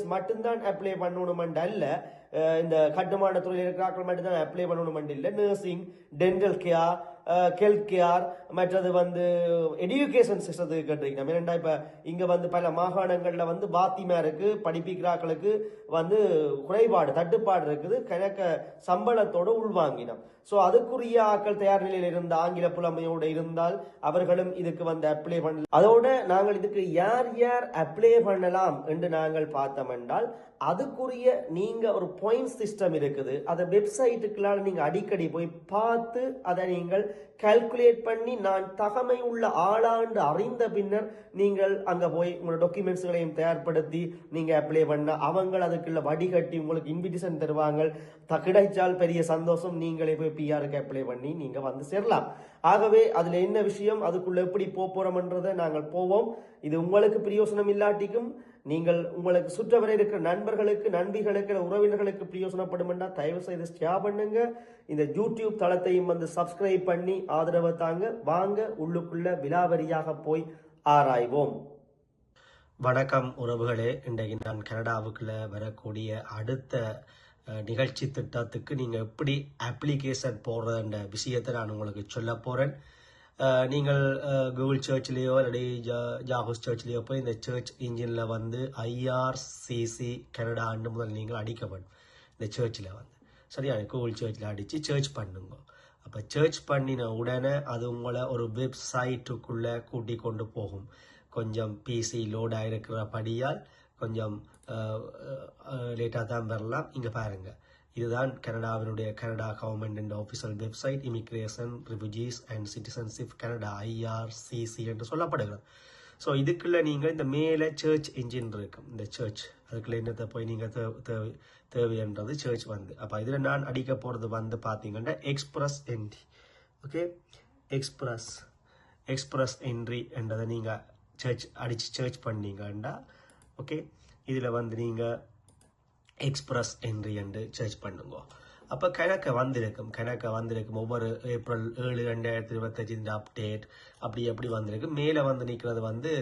Engineers மட்டும்தான் apply பண்ணணுமெண்ட் அல்ல. இந்த கட்டுமான துறையில் இருக்கிறாக்கள் மட்டும்தான் அப்ளை பண்ணணுமெண்ட் இல்லை. Nursing dental care health care மற்றது வந்து எடியூகேஷன் சிஸ்டத்துக்கு கேட்டிருக்கணும் ஏன்னா இப்போ இங்கே வந்து பல மாகாணங்களில் வந்து பாத்திமாருக்கு படிப்பிக்கிறாக்களுக்கு வந்து குறைபாடு தட்டுப்பாடு இருக்குது கிழக்க சம்பளத்தோடு உள்வாங்கினோம். ஸோ அதுக்குரிய ஆக்கள் தயார் நிலையில் இருந்த ஆங்கில புலமையோடு இருந்தால் அவர்களும் இதுக்கு வந்து அப்ளை பண்ணலாம் அதோட நாங்கள் இதுக்கு யார் யார் அப்ளை பண்ணலாம் என்று நாங்கள் பார்த்தோம் என்றால் அதுக்குரிய நீங்க ஒரு பாயிண்ட் சிஸ்டம் இருக்குது. அதை வெப்சைட்டுக்குள்ளால நீங்க அடிக்கடி போய் பார்த்து அதை நீங்கள் கால்குலேட் பண்ணி நான் தகமை உள்ள ஆளாண்டு அறிந்த பின்னர் நீங்கள் அங்கே போய் உங்களோட டாக்குமெண்ட்ஸ்களையும் தயார்படுத்தி நீங்கள் அப்ளை பண்ண அவங்க அதுக்குள்ள வடிகட்டி உங்களுக்கு இன்விடேஷன் தருவாங்க. த- கிடைச்சால் பெரிய சந்தோஷம். நீங்களே போய் பிஆருக்கு அப்ளை பண்ணி நீங்கள் வந்து சேரலாம். ஆகவே அதில் என்ன விஷயம்? அதுக்குள்ளே எப்படி போக நாங்கள் போவோம். இது உங்களுக்கு பிரயோசனம் இல்லாட்டிக்கும் நீங்கள் உங்களுக்கு சுற்றவரை இருக்கிற நண்பர்களுக்கு நண்பிகளுக்கு உறவினர்களுக்கு பிரயோசனப்படும் என்றால் தயவு செய்து ஷேர் பண்ணுங்க. இந்த யூடியூப் தளத்தையும் வந்து சப்ஸ்கிரைப் பண்ணி ஆதரவு தாங்க. வாங்க உள்ளுக்குள்ள விலாவரியாக போய் ஆராய்வோம். வணக்கம் உறவுகளே. இன்றைக்கு நான் கனடாவுக்குள்ள வரக்கூடிய அடுத்த நிகழ்ச்சி திட்டத்துக்கு நீங்கள் எப்படி அப்ளிகேஷன் போடுறதுன்ற விஷயத்தை நான் உங்களுக்கு சொல்ல போகிறேன் நீங்கள் கூகுள் சர்ச்லேயோ இல்லாட்டி ஜா ஜாகூஸ் சர்ச்லேயோ போய் இந்த சர்ச் இன்ஜினில் வந்து ஐஆர்சிசி ஆண்டு முதல் நீங்கள் அடிக்க வேண்டும் இந்த சர்ச்சில் வந்து. சரியா? கூகுள் சர்ச்சில் அடித்து சர்ச் பண்ணுங்க. அப்போ சர்ச் பண்ணின உடனே அது உங்களை ஒரு வெப்சைட்டுக்குள்ளே கூட்டி கொண்டு போகும். கொஞ்சம் பிசி லோட் ஆகிருக்கிறபடியால் கொஞ்சம் லேட்டாக தான் வரலாம். இங்கே பாருங்கள் இதுதான் கனடாவினுடைய Canada government official website immigration refugees and citizenship Canada IRCC என்று சொல்லப்படுகிறது. ஸோ இதுக்குள்ளே நீங்கள் இந்த மேலே சர்ச் இன்ஜின் இருக்கும். இந்த சர்ச் அதுக்குள்ள என்னத்தை போய் நீங்கள் தேவை தேவைன்றது சர்ச் வந்து. அப்போ இதில் நான் அடிக்க போகிறது வந்து பார்த்தீங்கன்னா express entry okay express express entry என்றதை நீங்கள் சர்ச் அடித்து சர்ச் பண்ணீங்கன்னா ஓகே இதில் வந்து நீங்கள் எக்ஸ்பிரஸ் என்று என்று சர்ச் பண்ணுங்க. அப்போ கணக்க வந்திருக்கும் கணக்கை வந்திருக்கும். ஒவ்வொரு ஏப்ரல் ஏழு ரெண்டாயிரத்தி இருபத்தஞ்சு இந்த அப்டேட் அப்படி எப்படி வந்திருக்கு மேலே வந்து நிற்கிறது வந்து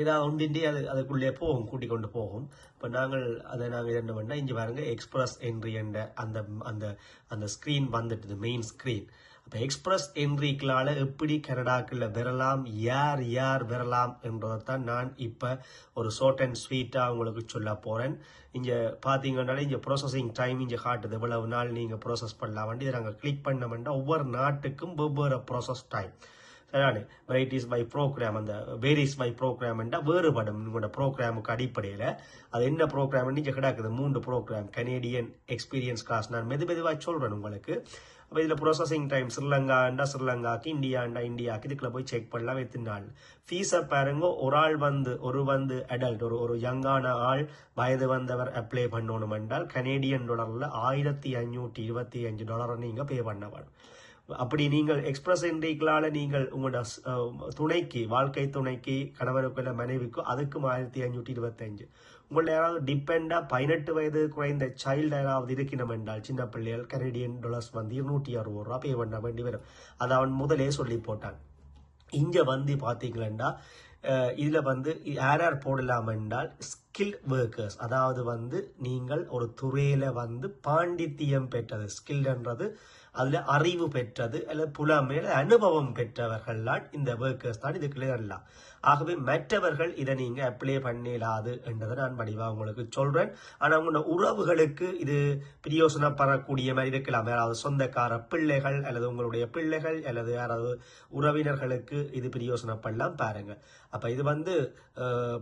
ஏதாவது ஒன்றின்றி அது அதுக்குள்ளே போகும் கூட்டிக் கொண்டு போகும். இப்போ நாங்கள் அதை நாங்கள் என்ன பண்ணால் இங்கே பாருங்க எக்ஸ்பிரஸ் என்ட்ரி என்ற அந்த அந்த அந்த ஸ்க்ரீன் வந்துட்டுது மெயின் ஸ்க்ரீன் அப்போ எக்ஸ்பிரஸ் என்ட்ரிக்களால் எப்படி கனடாக்கில் வரலாம் யார் யார் வரலாம் என்றதைத்தான் நான் இப்போ ஒரு ஷார்ட் அண்ட் ஸ்வீட்டாக உங்களுக்கு சொல்ல போகிறேன் இங்கே பார்த்தீங்கன்னாலே இங்கே ப்ராசஸிங் டைம் இங்கே காட்டுது. இவ்வளவு நாள் நீங்கள் ப்ராசஸ் பண்ணலாம். வண்டி இதை நாங்கள் கிளிக் வேண்டாம் ஒவ்வொரு நாட்டுக்கும் வெவ்வேறு ப்ராசஸ் டைம் சரியானே வெரைட்டிஸ் பை ப்ரோக்ராம் அந்த வேரிஸ் பை ப்ரோக்ராம்ன்றா வேறுபடும். உங்களோட ப்ரோக்ராமுக்கு அடிப்படையில் அது என்ன ப்ரோக்ராம் இங்கே கிடக்குது. மூன்று ப்ரோக்ராம் கனேடியன் எக்ஸ்பீரியன்ஸ் கிளாஸ் நான் மெது மெதுவாக சொல்கிறேன் உங்களுக்கு. அப்போ இதில் ப்ராசஸிங் டைம் ஸ்ரீலங்காண்டா ஸ்ரீலங்காக்கு இந்தியாண்டா இந்தியாக்கு இதுக்குள்ள போய் செக் பண்ணலாம் எத்தனை நாள் ஃபீஸை பாருங்க ஒரு ஆள் வந்து ஒரு வந்து அடல்ட் ஒரு ஒரு யங்கான ஆள் வயது வந்தவர் அப்ளை பண்ணணும் என்றால் கனேடியன் டாலரில் ஆயிரத்தி அஞ்சூற்றி இருபத்தி அஞ்சு டாலரை நீங்கள் பே பண்ண வேணும் அப்படி நீங்கள் எக்ஸ்பிரஸ் என்ட்ரிகளால் நீங்கள் உங்களோட துணைக்கு வாழ்க்கை துணைக்கு கணவருக்குள்ள மனைவிக்கும் அதுக்கும் ஆயிரத்தி ஐநூற்றி இருபத்தஞ்சு உங்கள்ட்ட யாராவது டிபெண்டாக பதினெட்டு வயது குறைந்த சைல்டு யாராவது இருக்கணும் என்றால் சின்ன பிள்ளைகள் கனடியன் டாலர்ஸ் வந்து இருநூற்றி அறுபது ரூபா பே பண்ண வேண்டி வரும். அதை அவன் முதலே சொல்லி போட்டான். இங்கே வந்து பார்த்தீங்களா இதில் வந்து யார் யார் போடலாம் என்றால் ஸ்கில் ஒர்க்கர்ஸ் அதாவது வந்து நீங்கள் ஒரு துறையில் வந்து பாண்டித்தியம் பெற்றது. ஸ்கில்ன்றது அதில் அறிவு பெற்றது அல்லது புலமையில் அனுபவம் பெற்றவர்கள்லாம் இந்த ஒர்க்கர்ஸ் தான் இதுக்குள்ளே வரலாம் ஆகவே மற்றவர்கள் இதை நீங்கள் அப்ளை பண்ணிடாது என்றதை நான் வடிவாக உங்களுக்கு சொல்கிறேன் ஆனால் உங்களோட உறவுகளுக்கு இது பிரயோசனப்படக்கூடிய மாதிரி இருக்கலாம். யாராவது சொந்தக்கார பிள்ளைகள் அல்லது உங்களுடைய பிள்ளைகள் அல்லது யாராவது உறவினர்களுக்கு இது பிரயோசனப்படலாம் பாருங்க. அப்ப இது வந்து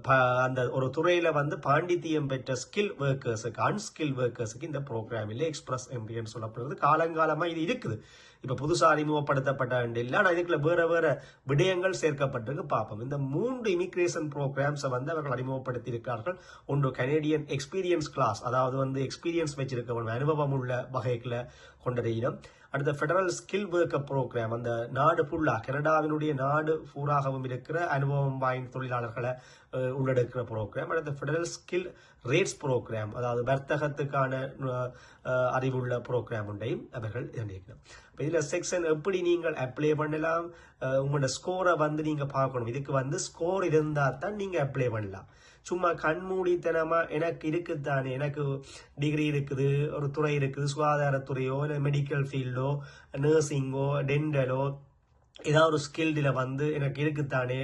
ப- அந்த ஒரு துறையில வந்து பாண்டித்தியம் பெற்ற ஸ்கில் ஒர்க்கர்ஸுக்கு அன்ஸ்கில் ஒர்க்கர்ஸுக்கு இந்த ப்ரோக்ராமில் எக்ஸ்பிரஸ் எம்பின்னு சொல்லப்படுறது. காலங்காலமா இது இருக்குது. இப்போ புதுசாக அறிமுகப்படுத்தப்பட்ட இல்லை ஆனால் இதுக்குள்ள வேற வேற விடயங்கள் சேர்க்கப்பட்டிருக்கு. பார்ப்போம் இந்த மூன்று இமிக்ரேஷன் ப்ரோக்ராம்ஸை வந்து அவர்கள் அறிமுகப்படுத்தி இருக்கிறார்கள் ஒன்று கனேடியன் எக்ஸ்பீரியன்ஸ் கிளாஸ் அதாவது வந்து எக்ஸ்பீரியன்ஸ் வச்சிருக்க அனுபவம் உள்ள வகைகளை கொண்டது இடம். அடுத்த ஃபெடரல் ஸ்கில் ஒர்க்கர் ப்ரோக்ராம் அந்த நாடு ஃபுல்லாக கனடாவினுடைய நாடு பூராகவும் இருக்கிற அனுபவம் வாய்ந்த தொழிலாளர்களை உள்ளடக்கிற ப்ரோக்ராம் அடுத்த ஃபெடரல் ஸ்கில் ரேட்ஸ் ப்ரோக்ராம் அதாவது வர்த்தகத்துக்கான அறிவுள்ள ப்ரோக்ராம் உண்டையும் அவர்கள் இணைக்கணும். இப்போ இதில் செக்ஷன் எப்படி நீங்கள் அப்ளை பண்ணலாம்? உங்களோட ஸ்கோரை வந்து நீங்கள் பார்க்கணும். இதுக்கு வந்து ஸ்கோர் இருந்தால் தான் நீங்கள் அப்ளை பண்ணலாம். சும்மா கண்மூடித்தனமா எனக்கு இருக்குத்தானே? எனக்கு டிகிரி இருக்குது ஒரு துறை இருக்குது சுகாதாரத்துறையோ இல்லை மெடிக்கல் ஃபீல்டோ நர்சிங்கோ டென்டலோ ஏதாவது ஒரு ஸ்கில்டில் வந்து எனக்கு இருக்குத்தானே?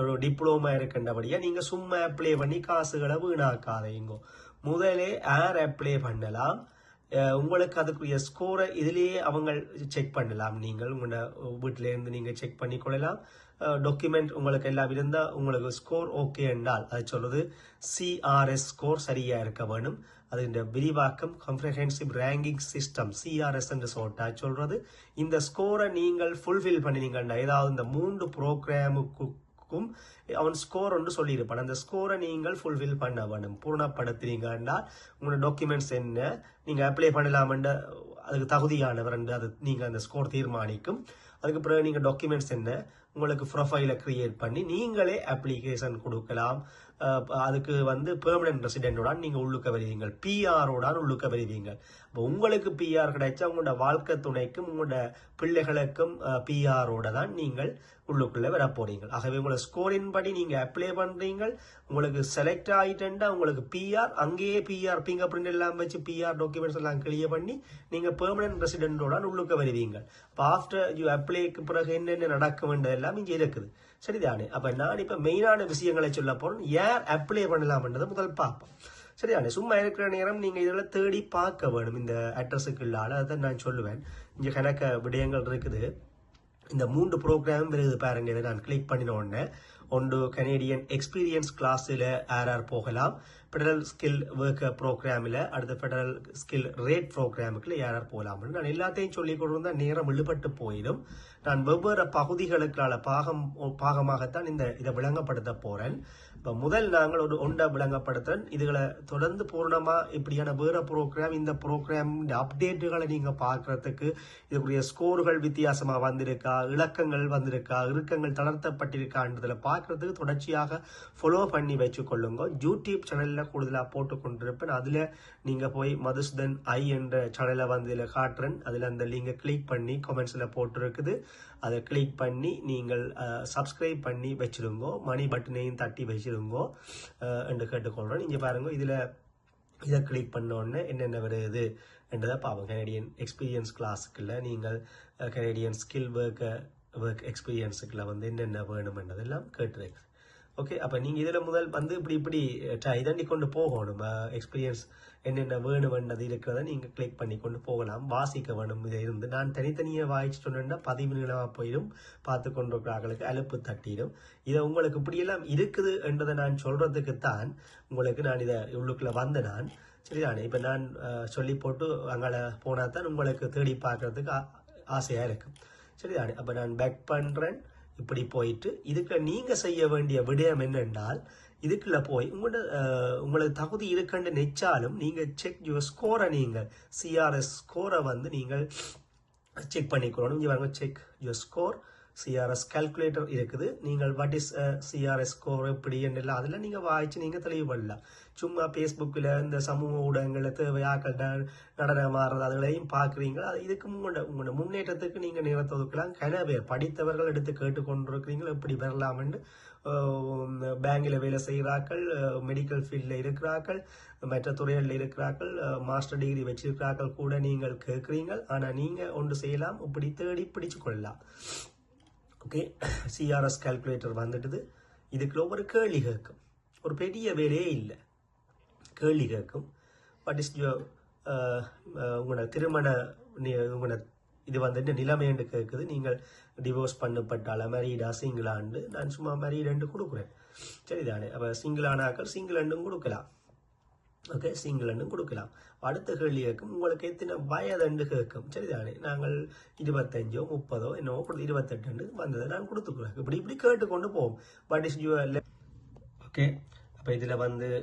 ஒரு டிப்ளோமா இருக்கின்றபடியா நீங்கள் சும்மா அப்ளை பண்ணி காசுகளை வீணாக்காதீங்க. முதலே ஏர் அப்ளை பண்ணலாம். உங்களுக்கு அதுக்குரிய ஸ்கோரை இதுலேயே அவங்க செக் பண்ணலாம். நீங்கள் உங்களோட வீட்டிலேருந்து நீங்கள் செக் பண்ணி கொள்ளலாம். டாக்குமெண்ட் உங்களுக்கு எல்லாம் இருந்தால் உங்களுக்கு ஸ்கோர் ஓகே என்றால் அது சொல்வது சிஆர்எஸ் ஸ்கோர் சரியாக இருக்க வேணும் அது இந்த விரிவாக்கம் கம்ப்ரஹென்சிவ் ரேங்கிங் சிஸ்டம் சிஆர்எஸ் என்று சொல்லிட்டா சொல்கிறது இந்த ஸ்கோரை நீங்கள் ஃபுல்ஃபில் பண்ணினீங்கன்னா ஏதாவது இந்த மூன்று இருக்கும் அவன் ஸ்கோர் ஒன்று சொல்லியிருப்பான். அந்த ஸ்கோரை நீங்கள் ஃபுல்ஃபில் பண்ண வேணும். பூர்ணப்படுத்துறீங்கன்னா உங்களோட டாக்குமெண்ட்ஸ் என்ன? நீங்கள் அப்ளை பண்ணலாமென்ற அதுக்கு தகுதியானவர் என்று அது நீங்கள் அந்த ஸ்கோர் தீர்மானிக்கும். அதுக்கு பிறகு நீங்கள் டாக்குமெண்ட்ஸ் என்ன? உங்களுக்கு ப்ரொஃபைலை க்ரியேட் பண்ணி நீங்களே அப்ளிகேஷன் கொடுக்கலாம். அதுக்கு வந்து பெர்மனன்ட் ரெசிடென்டோட நீங்கள் உள்ளுக்க வருவீங்க பிஆரோடான் உள்ளுக்க வருவீங்க இப்போ உங்களுக்கு பிஆர் கிடைச்சா உங்களோட வாழ்க்கை துணைக்கும் உங்களோட பிள்ளைகளுக்கும் பிஆரோட தான் நீங்கள் உள்ளுக்குள்ள வர போறீங்க ஆகவே உங்களோட ஸ்கோரின் படி நீங்க அப்ளை பண்றீங்க உங்களுக்கு செலக்ட் ஆயிட்டா உங்களுக்கு பிஆர் அங்கேயே பிஆர் ஃபிங்கர் பிரிண்ட் எல்லாம் வச்சு பிஆர் டாக்குமெண்ட்ஸ் எல்லாம் கிளியர் பண்ணி நீங்க பெர்மனன்ட் ரெசிடென்டோட உள்ளுக்க வருவீங்க இப்போ ஆஃப்டர் யூ அப்ளைக்கு பிறகு என்னென்ன நடக்க வேண்டியதெல்லாம் இங்கே இருக்குது. சரிதானே? அப்ப நான் இப்ப மெயினான விஷயங்களை சொல்ல போறேன். யார் அப்ளை பண்ணலாம்ன்றதை முதல் பார்ப்போம். சரியானே சும்மா இருக்கிற நேரம் நீங்கள் இதெல்லாம் தேடி பார்க்க வேணும். இந்த அட்ரஸுக்கு இல்லாத அதை நான் சொல்லுவேன். இங்கே கணக்க விடயங்கள் இருக்குது. இந்த மூன்று ப்ரோக்ராம் வருது பாருங்க இதை நான் கிளிக் பண்ணின உடனே. ஒன்று கனேடியன் எக்ஸ்பீரியன்ஸ் கிளாஸில் ஆர்ஆர் போகலாம். ஃபெடரல் ஸ்கில் ஒர்க் ப்ரோக்ராமில் அடுத்த ஃபெடரல் ஸ்கில் ரேட் ப்ரோக்ராமுக்குள்ள யாரார் போகலாம் நான் எல்லாத்தையும் சொல்லிக் கொண்டு நேரம் இழுபட்டு போயிடும் நான் வெவ்வேறு பகுதிகளுக்கான பாகம் பாகமாகத்தான் இந்த இதை விளங்கப்படுத்த போகிறேன் இப்போ முதல் நாங்கள் ஒரு ஒன்றை விளங்கப்படுத்துகிறேன் இதுகளை தொடர்ந்து பூர்ணமாக இப்படியான வேறு ப்ரோக்ராம் இந்த ப்ரோக்ராம் இந்த அப்டேட்டுகளை நீங்கள் பார்க்குறதுக்கு இதுக்குரிய ஸ்கோர்கள் வித்தியாசமாக வந்திருக்கா இலக்கங்கள் வந்திருக்கா இறுக்கங்கள் தளர்த்தப்பட்டிருக்கான்றதில் பார்க்குறதுக்கு தொடர்ச்சியாக ஃபாலோ பண்ணி வச்சுக்கொள்ளுங்க யூடியூப் சேனலில் கூடுதலாக போட்டு கொண்டிருப்பேன். அதில் நீங்கள் போய் மதுசுதன் ஐ என்ற சேனலை வந்து இதில் காட்டுறேன். அதில் அந்த லிங்கை கிளிக் பண்ணி கமெண்ட்ஸில் போட்டிருக்குது. அதை கிளிக் பண்ணி நீங்கள் சப்ஸ்கிரைப் பண்ணி வச்சிருங்கோ. மணி பட்டனையும் தட்டி வச்சுருங்கோ. என்று கேட்டுக்கொள்கிறேன் நீங்கள் பாருங்க இதில் இதை கிளிக் பண்ண உடனே என்னென்ன வருது என்றதை பார்ப்போம். கனேடியன் எக்ஸ்பீரியன்ஸ் கிளாஸுக்குள்ள நீங்கள் கனேடியன் ஸ்கில் ஒர்க்கை ஒர்க் எக்ஸ்பீரியன்ஸுக்குள்ள வந்து என்னென்ன வேணுமென்றதெல்லாம் கேட்டுருக்கு ஓகே அப்போ நீங்கள் இதில் முதல் வந்து இப்படி இப்படி இதண்டி கொண்டு போகணும். எக்ஸ்பீரியன்ஸ் என்னென்ன வேணுமென்றது இருக்கிறத நீங்கள் கிளிக் பண்ணி கொண்டு போகலாம். வாசிக்க வேணும். இதை இருந்து நான் தனித்தனியாக வாய்ச்சி சொன்னேன்னா பதிவு நிலமாக போயிடும். பார்த்து கொண்டிருக்கிறார்களுக்கு அலுப்பு தட்டிடும். இதை உங்களுக்கு இப்படியெல்லாம் இருக்குது என்றதை நான் சொல்கிறதுக்கு தான் உங்களுக்கு நான் இதை உள்ளுக்குள்ளே வந்த நான். சரிதானே? இப்போ நான் சொல்லி போட்டு அங்கே போனால் தான் உங்களுக்கு தேடி பார்க்கறதுக்கு ஆ- ஆசையாக இருக்கும். சரிதானே? அப்போ நான் பேக் பண்ணுறேன் இப்படி போயிட்டு இதுக்கு நீங்க செய்ய வேண்டிய விடயம் என்னென்றால் இதுக்குள்ள போய் உங்களோட உங்களுக்கு தகுதி இருக்குன்னு நினைச்சாலும் நீங்க செக் யுவர் ஸ்கோரை நீங்க சிஆர்எஸ் ஸ்கோரை வந்து நீங்கள் செக் பண்ணிக்கணும் இங்கே வாங்க check your score CRS calculator இருக்குது. நீங்கள் வாட் இஸ் சிஆர்எஸ் ஸ்கோர் எப்படி என்ன அதில் நீங்கள் வாய்ச்சி நீங்கள் தெளிவுபடலாம். சும்மா ஃபேஸ்புக்கில் இந்த சமூக ஊடகங்களில் தேவையாக்கள் நடனம் ஆடுறது அதுகளையும் பார்க்குறீங்க. அது இதுக்கு உங்களோட உங்களோட முன்னேற்றத்துக்கு நீங்கள் நேரத்தை ஒதுக்கலாம். கன பேர் படித்தவர்கள் எடுத்து கேட்டுக்கொண்டிருக்கிறீங்களோ எப்படி வரலாம்னு பேங்கில் வேலை செய்கிறார்கள் மெடிக்கல் ஃபீல்டில் இருக்கிறார்கள் மற்ற துறைகளில் இருக்கிறார்கள் மாஸ்டர் டிகிரி வச்சிருக்கிறார்கள் கூட நீங்கள் கேட்குறீங்கள் ஆனால் நீங்கள் ஒன்று செய்யலாம் இப்படி தேடி பிடிச்சு கொள்ளலாம். ஓகே. சிஆர்எஸ் கால்குலேட்டர் வந்துட்டுது. இதுக்குள்ள ஒரு கேள்வி கேட்கும் ஒரு பெரிய வேலையே இல்லை. கேள்வி கேட்கும் வாட் இஸ் uh, uh, உங்களோட திருமண உங்களோட இது வந்துட்டு நிலைமைன்னு கேட்குது நீங்கள் டிவோர்ஸ் பண்ணப்பட்டால மேரீடா சிங்கிளாண்டு நான் சும்மா மேரீடு கொடுக்குறேன். சரிதானே? அப்போ சிங்கிளானாக்கள் சிங்கிள் கொடுக்கலாம். ஓகே சிங்கிள்னு கொடுக்கலாம். அடுத்த கேள்வி கேட்கும் உங்களுக்கு எத்தனை வயதுண்டு கேட்கும். சரிதானே? நாங்கள் இருபத்தஞ்சோ முப்பதோ என்னவோ கொடுத்து இருபத்தெட்டு வந்ததை நான் கொடுத்துக்கிறோம். இப்படி இப்படி கேட்டுக்கொண்டு போவோம். வாட் இஸ் யுவர் ஓகே அப்போ இதில் வந்து